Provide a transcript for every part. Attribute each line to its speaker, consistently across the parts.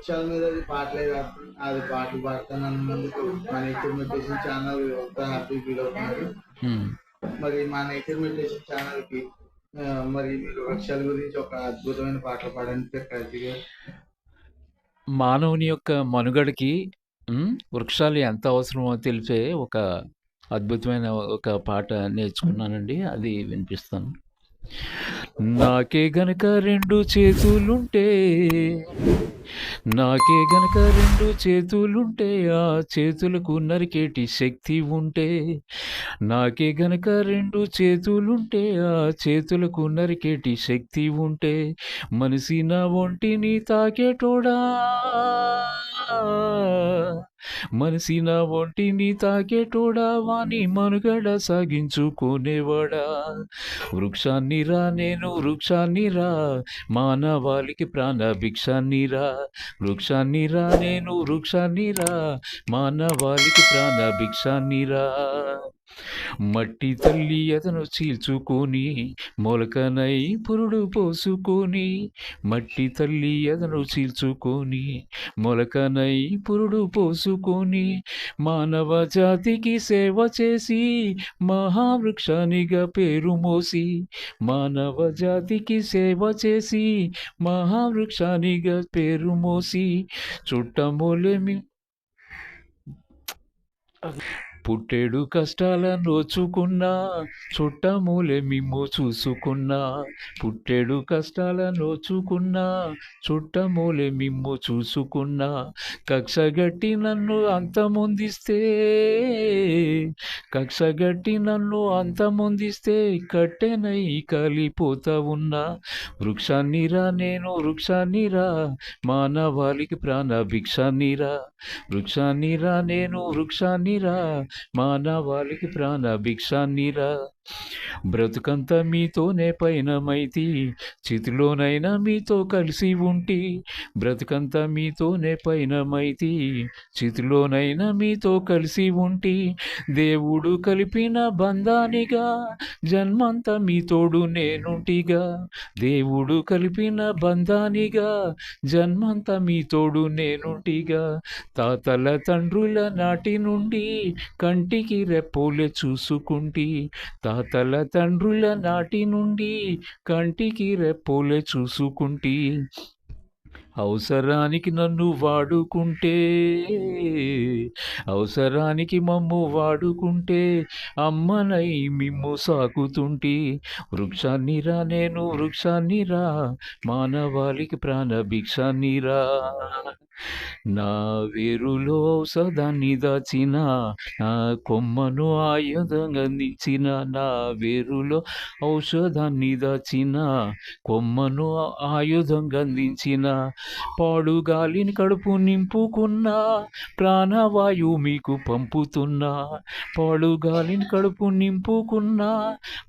Speaker 1: వృక్షాల మీద అది పాటలే కాదు అది పాటలు పాడుతానందుకు మా nature meditation channel happy feel అవుతున్నారు. మరి మా నేచర్ మెడిటేషన్ ఛానల్కి మరి మీరు వృక్షాల గురించి ఒక అద్భుతమైన పాటలు పాడడానికి ప్రతిగా
Speaker 2: మానవుని యొక్క మనుగడకి వృక్షాలు ఎంత అవసరమో తెలిపే ఒక అద్భుతమైన ఒక పాట నేర్చుకున్నానండి. అది వినిపిస్తాను. నాకే గనక రెండు చేతులుంటే నాకే గనక రెండు చేతులుంటే ఆ చేతులకు నరికేటి శక్తి ఉంటే నాకే గనక రెండు చేతులుంటే ఆ చేతులకు నరికేటి శక్తి ఉంటే మనిషి నా ఒంటిని తాకేటోడా? మనసిన ఒంటిని తాకేటోడా వాని మనుగడ సాగించుకునేవాడా? వృక్షాన్ని రా నేను వృక్షాన్ని రా. మానవాళికి ప్రాణ భిక్షాన్ని రా. వృక్షాన్ని రా నేను వృక్షాన్ని రా. మానవాళికి ప్రాణ భిక్షాన్ని రా. మట్టి తల్లి అతను చీల్చుకొని మొలకనై పురుడు పోసుకొని మట్టి తల్లి అతను చీల్చుకొని మొలకనై పురుడు పోసుకొని మానవ జాతికి సేవ చేసి మహావృక్షానిగా పేరు మోసి మానవ జాతికి సేవ చేసి మహావృక్షానిగా పేరు మోసి చుట్టమూలేమి పుట్టేడు కష్టాలను నోచుకున్నా చుట్టమూలే మిమ్ము చూసుకున్నా. పుట్టేడు కష్టాల నోచుకున్నా చుట్టమూలే మిమ్ము చూసుకున్నా. కక్షగట్టి నన్ను అంతమొందిస్తే కక్షగట్టి నన్ను అంతమొందిస్తే కట్టెనై కలిపోతా ఉన్నా. వృక్షాన్నిరా నేను వృక్షాన్నిరా మానవాళికి ప్రాణ భిక్షాన్నిరా వృక్షాన్నిరా నేను వృక్షాన్నిరా మానవాళికి ప్రాణ భిక్షాన్నిరా బ్రతుకంతా మీతోనే పయనమైతి చితిలోనైనా మీతో కలిసి ఉంటి. బ్రతుకంతా మీతోనే పయనమైతి చితిలోనైనా మీతో కలిసి ఉంటి. దేవుడు కలిపిన బంధానిగా జన్మంతా మీతోడు నేనుంటిగా. దేవుడు కలిపిన బంధానిగా జన్మంతా మీతోడు నేనుంటిగా. తాతల తండ్రుల నాటి నుండి కంటికి రెప్పోలే చూసుకుంటి. తాతల తండ్రుల నాటి నుండి కంటికి రెప్పోలే చూసుకుంటి అవసరానికి నన్ను వాడుకుంటే అవసరానికి మమ్ము వాడుకుంటే అమ్మనై మిమ్ము సాకుతుంటి వృక్షాన్నిరా నేను వృక్షాన్నిరా మానవాళికి ప్రాణ భిక్షాన్నిరా నా వేరులో ఔషధాన్ని దాచిన నా కొమ్మను ఆయుధంగా అందించిన నా వేరులో ఔషధాన్ని దాచిన కొమ్మను ఆయుధంగా అందించిన పాడు గాలిని కడుపు నింపుకున్నా ప్రాణవాయువు మీకు పంపుతున్నా పాడు గాలిని కడుపు నింపుకున్నా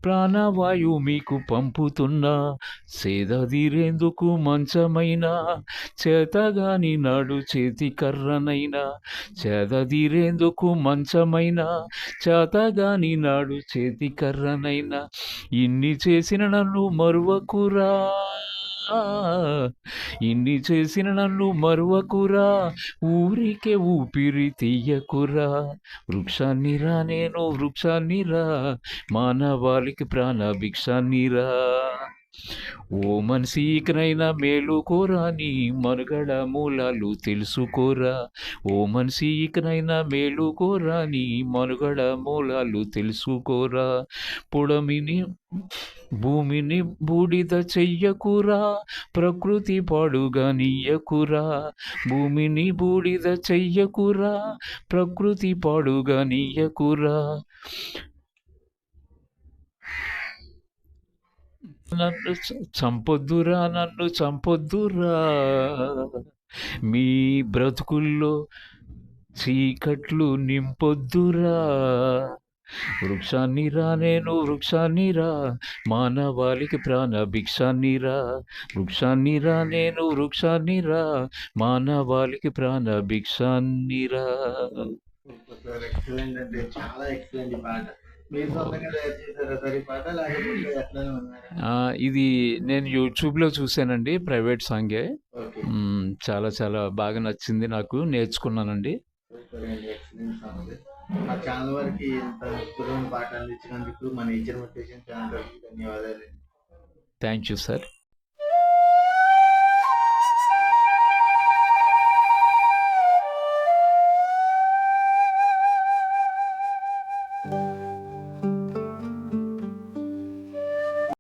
Speaker 2: ప్రాణవాయువు మీకు పంపుతున్నా సేదదీరేందుకు మంచమైనా చేతగాని నాడు చేతి కర్రనైనా చేదదీరేందుకు మంచమైనా చేతగాని నాడు చేతి కర్రనైనా ఇన్ని చేసిన నన్ను మరువకురా. ఇన్ని చేసిన నన్ను మరువకురా. ఊరికే ఊపిరి తీయకురా. వృక్షాన్నిరా నేను వృక్షాన్నిరా మానవాళికి ప్రాణ ఓ ఓ మేలు కోరా నీ మనుగడ మూలాలు తెలుసుకోరా? ఓ మేలు కోరా నీ మనుగడ మూలాలు తెలుసుకోరా? పొడమిని భూమిని బూడిద చెయ్యకురా ప్రకృతి పాడుగా నీయకురా భూమిని బూడిద చెయ్యకురా ప్రకృతి పాడుగా నీయకురా నన్ను చంపొద్దురా నన్ను చంపొద్దురా. మీ బ్రతుకుల్లో చీకట్లు నింపొద్దురా. వృక్షాన్ని రా నేను వృక్షాన్నిరా మానవాళికి ప్రాణ భిక్షాన్ని రా నేను వృక్షాన్నిరా మానవాళికి ప్రాణ భిక్షాన్నిరా
Speaker 1: ఎక్సలెంట్ అంటే చాలా ఎక్సలెంట్ పాట.
Speaker 2: ఇది నేను యూట్యూబ్లో చూశానండి ప్రైవేట్ సాంగే. చాలా చాలా బాగా నచ్చింది నాకు నేర్చుకున్నానండి.
Speaker 1: మా ఛానల్ వారికి ఇంత మన ధన్యవాదాలు
Speaker 2: థ్యాంక్ యూ సార్.